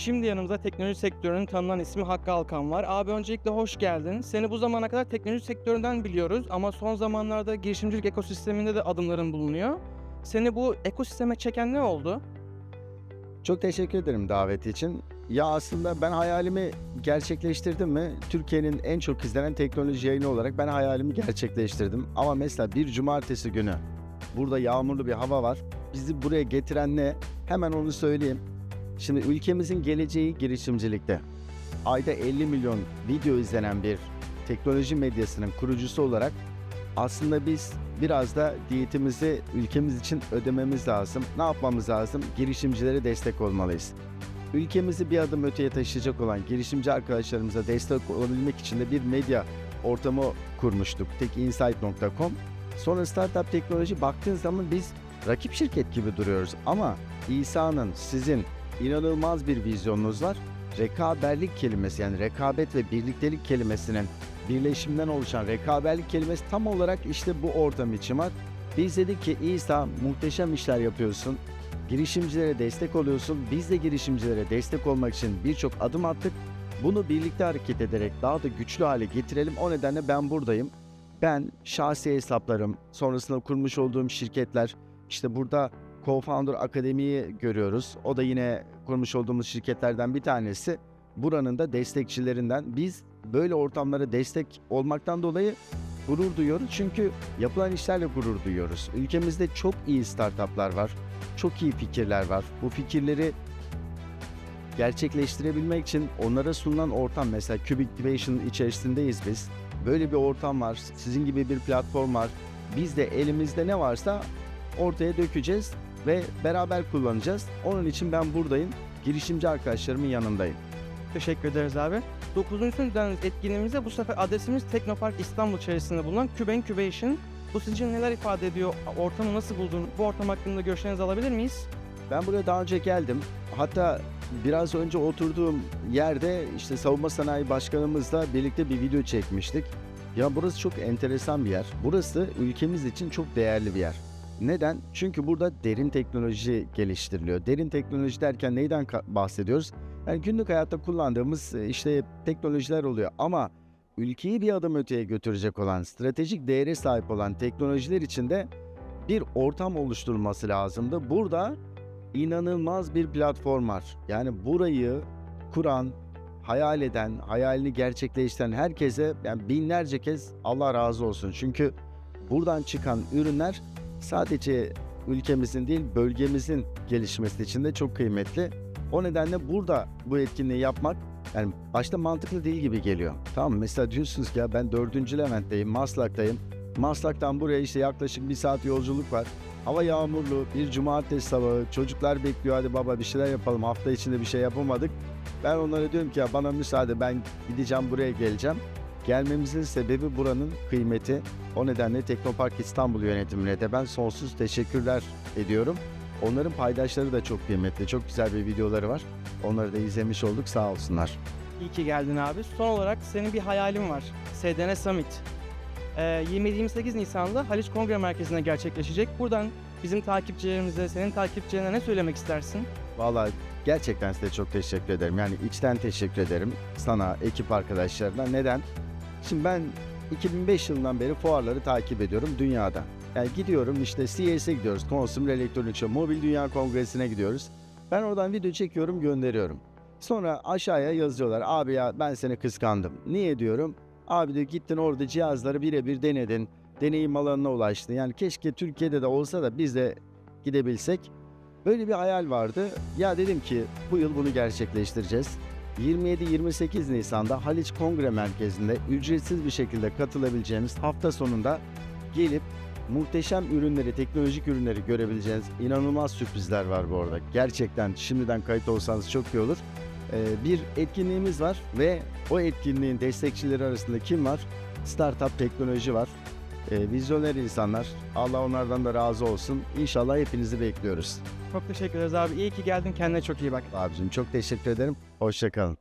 Şimdi yanımızda teknoloji sektörünün tanınan ismi Hakkı Alkan var. Abi öncelikle hoş geldin. Seni bu zamana kadar teknoloji sektöründen biliyoruz ama son zamanlarda girişimcilik ekosisteminde de adımların bulunuyor. Seni bu ekosisteme çeken ne oldu? Çok teşekkür ederim davet için. Ya aslında ben hayalimi gerçekleştirdim mi? Türkiye'nin en çok izlenen teknoloji yayını olarak ben hayalimi gerçekleştirdim. Ama mesela bir cumartesi günü burada yağmurlu bir hava var. Bizi buraya getiren ne? Hemen onu söyleyeyim. Şimdi ülkemizin geleceği girişimcilikte. Ayda 50 milyon video izlenen bir teknoloji medyasının kurucusu olarak aslında biz biraz da diyetimizi ülkemiz için ödememiz lazım. Ne yapmamız lazım? Girişimcilere destek olmalıyız. Ülkemizi bir adım öteye taşıyacak olan girişimci arkadaşlarımıza destek olabilmek için de bir medya ortamı kurmuştuk. tekinsight.com. Sonra startup teknoloji baktığın zaman biz rakip şirket gibi duruyoruz ama İsa'nın sizin inanılmaz bir vizyonunuz var. Rekaberlik kelimesi yani rekabet ve birliktelik kelimesinin birleşimden oluşan rekaberlik kelimesi tam olarak işte bu ortam için var. Biz dedik ki İsa muhteşem işler yapıyorsun. Girişimcilere destek oluyorsun. Biz de girişimcilere destek olmak için birçok adım attık. Bunu birlikte hareket ederek daha da güçlü hale getirelim. O nedenle ben buradayım. Ben şahsi hesaplarım, sonrasında kurmuş olduğum şirketler, işte burada Co-Founder Akademi'yi görüyoruz. O da yine kurmuş olduğumuz şirketlerden bir tanesi. Buranın da destekçilerinden. Biz böyle ortamlara destek olmaktan dolayı gurur duyuyoruz. Çünkü yapılan işlerle gurur duyuyoruz. Ülkemizde çok iyi startuplar var. Çok iyi fikirler var. Bu fikirleri gerçekleştirebilmek için onlara sunulan ortam mesela Cubictivation içerisindeyiz biz. Böyle bir ortam var. Sizin gibi bir platform var. Biz de elimizde ne varsa ortaya dökeceğiz ve beraber kullanacağız. Onun için ben buradayım. Girişimci arkadaşlarımın yanındayım. Teşekkür ederiz abi. 9. düzenli etkinliğimizde bu sefer adresimiz Teknopark İstanbul içerisinde bulunan Cube Incubation. Bu sizin için neler ifade ediyor? Ortamı nasıl buldun? Bu ortam hakkında görüşlerinizi alabilir miyiz? Ben buraya daha önce geldim. Hatta biraz önce oturduğum yerde işte savunma sanayi başkanımızla birlikte bir video çekmiştik. Ya burası çok enteresan bir yer. Burası ülkemiz için çok değerli bir yer. Neden? Çünkü burada derin teknoloji geliştiriliyor. Derin teknoloji derken neyden bahsediyoruz? Yani günlük hayatta kullandığımız e, işte teknolojiler oluyor ama ülkeyi bir adım öteye götürecek olan, stratejik değere sahip olan teknolojiler içinde bir ortam oluşturulması lazımdı. Burada inanılmaz bir platform var. Yani burayı kuran, hayal eden, hayalini gerçekleştiren herkese yani binlerce kez Allah razı olsun. Çünkü buradan çıkan ürünler sadece ülkemizin değil bölgemizin gelişmesi için de çok kıymetli. O nedenle burada bu etkinliği yapmak yani başta mantıklı değil gibi geliyor. Tamam mesela diyorsunuz ki ya ben 4. Levent'teyim, Maslak'tayım. Maslak'tan buraya işte yaklaşık bir saat yolculuk var. Hava yağmurlu, bir cumartesi sabahı, çocuklar bekliyor hadi baba bir şeyler yapalım. Hafta içinde bir şey yapamadık. Ben onlara diyorum ki ya bana müsaade ben gideceğim buraya geleceğim. Gelmemizin sebebi buranın kıymeti. O nedenle Teknopark İstanbul yönetimine de ben sonsuz teşekkürler ediyorum. Onların paydaşları da çok kıymetli. Çok güzel bir videoları var. Onları da izlemiş olduk sağ olsunlar. İyi ki geldin abi. Son olarak senin bir hayalin var. SDN Summit. Ee, 27-28 Nisan'da Haliç Kongre Merkezi'nde gerçekleşecek. Buradan bizim takipçilerimize, senin takipçilerine ne söylemek istersin? Vallahi gerçekten size çok teşekkür ederim. Yani içten teşekkür ederim sana, ekip arkadaşlarına. Neden? Şimdi ben 2005 yılından beri fuarları takip ediyorum dünyada. Yani gidiyorum işte CES'e gidiyoruz. Consumer Electronics Show, Mobil Dünya Kongresi'ne gidiyoruz. Ben oradan video çekiyorum, gönderiyorum. Sonra aşağıya yazıyorlar. Abi ya ben seni kıskandım. Niye diyorum? Abi diyor gittin orada cihazları birebir denedin. Deneyim alanına ulaştın. Yani keşke Türkiye'de de olsa da biz de gidebilsek. Böyle bir hayal vardı. Ya dedim ki bu yıl bunu gerçekleştireceğiz. 27-28 Nisan'da Haliç Kongre Merkezi'nde ücretsiz bir şekilde katılabileceğiniz hafta sonunda gelip muhteşem ürünleri, teknolojik ürünleri görebileceğiniz inanılmaz sürprizler var bu arada. Gerçekten şimdiden kayıt olsanız çok iyi olur. Ee, bir etkinliğimiz var ve o etkinliğin destekçileri arasında kim var? Startup teknoloji var. Ee, vizyoner insanlar. Allah onlardan da razı olsun. İnşallah hepinizi bekliyoruz. Çok teşekkür ederiz abi. İyi ki geldin. Kendine çok iyi bak. Abicim çok teşekkür ederim. Hoşçakalın.